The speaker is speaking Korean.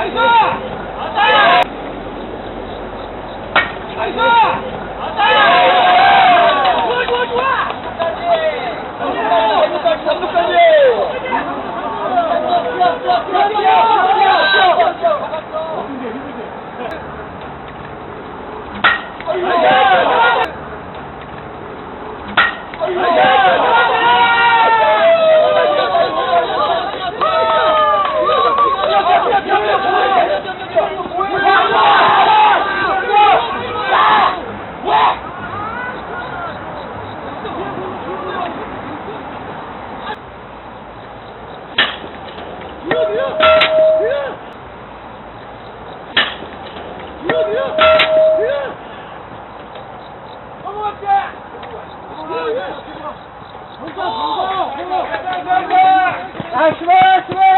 끝까지! 끝까지! 끝까지! 끝까지! 끝까지! します